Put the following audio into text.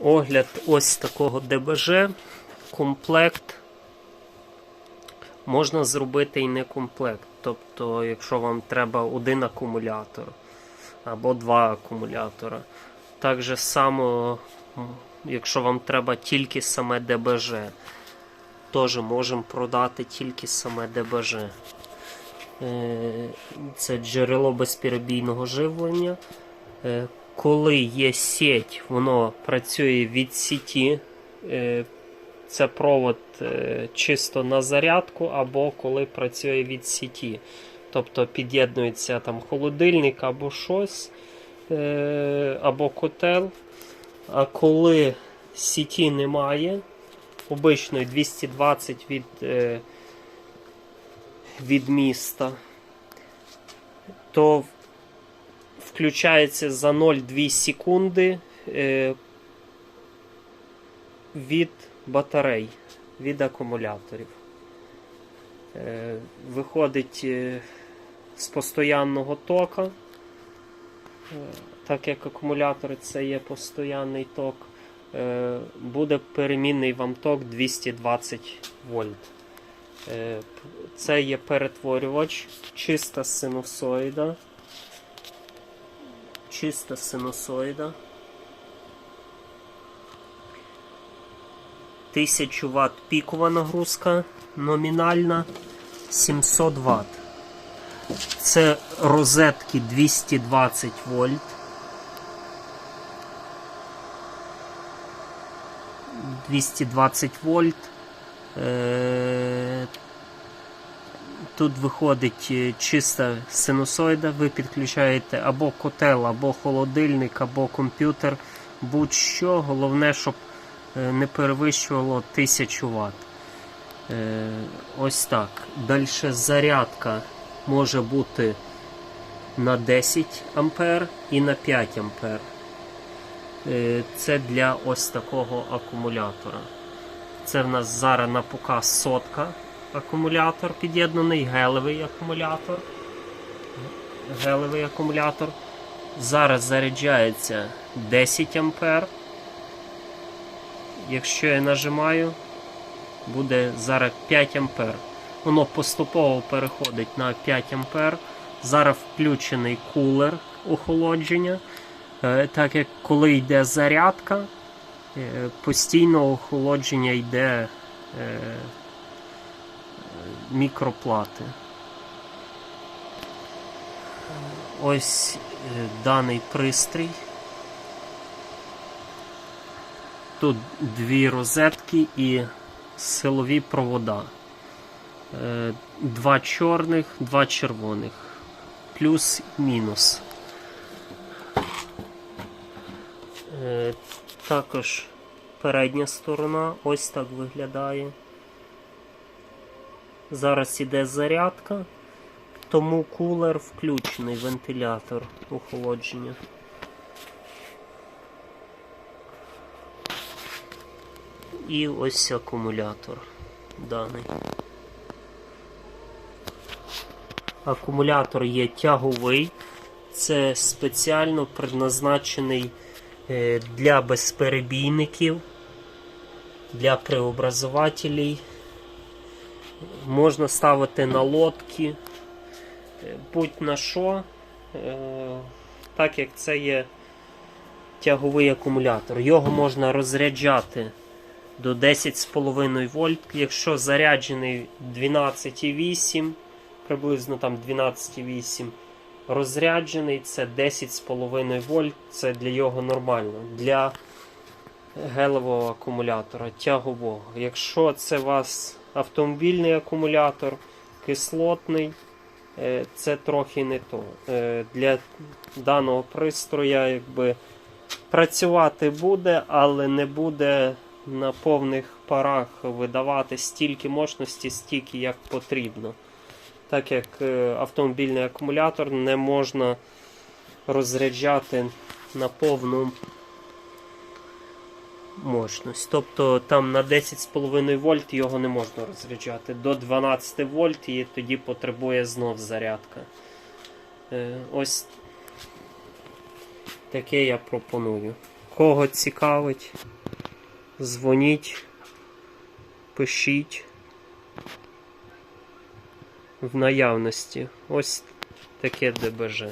Огляд ось такого ДБЖ. Комплект. Можна зробити і не комплект. Тобто, якщо вам треба один акумулятор або два акумулятора. Так же само, якщо вам треба тільки саме ДБЖ, теж можемо продати тільки саме ДБЖ. Е, Це джерело безперебійного живлення. Е, Коли є сеть, воно працює від сіті. Е, Це провод е, чисто на зарядку, або коли працює від сіті. Тобто під'єднується там холодильник або щось, або котел. А коли сіті немає, обичної 220 від, від міста, то включається за 0,2 секунди е, від батарей, від акумуляторів. Е, Виходить е, з постоянного тока, так як акумулятори це є постоянний ток, буде перемінний вам ток 220 вольт. Це є перетворювач, чиста синусоїда. Чиста синусоїда. 1000 Вт пікова нагрузка, номінальна 700 Вт. Це розетки 220 вольт. «220 вольт. Тут виходить е, чиста синусоїда, ви підключаєте або котел, або холодильник, або комп'ютер, будь-що. Головне, щоб е, не перевищувало 1000 Вт. Е, Ось так. Далі зарядка може бути на 10 А і на 5 А. Це для ось такого акумулятора. Це в нас зараз на показ сотка акумулятор під'єднаний, гелевий акумулятор. Гелевий акумулятор. Зараз заряджається 10 А. Якщо я нажимаю, буде зараз 5 А. Воно поступово переходить на 5 А. Зараз включений кулер охолодження. Е, Так як коли йде зарядка, е, постійно охолодження йде е, мікроплати. Ось е, даний пристрій. Тут дві розетки і силові провода. Е, Два чорних, два червоних. Плюс мінус. Е, Також передня сторона ось так виглядає. Зараз іде зарядка, тому кулер включений вентилятор охолодження. І ось акумулятор даний. Акумулятор є тяговий, це спеціально предназначений е, для безперебійників, для преобразователів. Можна ставити на лодки, е, будь-на що, е, так як це є тяговий акумулятор. Його можна розряджати до 10,5 вольт, якщо заряджений 12,8, приблизно там 12,8 розряджений, це 10,5 вольт, це для його нормально. Для гелевого акумулятора тягового. Якщо це вас автомобільний акумулятор, кислотний, е, це трохи не то. Е, Для даного пристроя якби працювати буде, але не буде на повних парах видавати стільки мощності, стільки як потрібно. Так як е, автомобільний акумулятор не можна розряджати на повну мощність. Тобто там на 10,5 вольт його не можна розряджати. До 12 вольт і тоді потребує знов зарядка. Е, Ось таке я пропоную. Кого цікавить, дзвоніть, пишіть в наявності. Ось таке ДБЖ.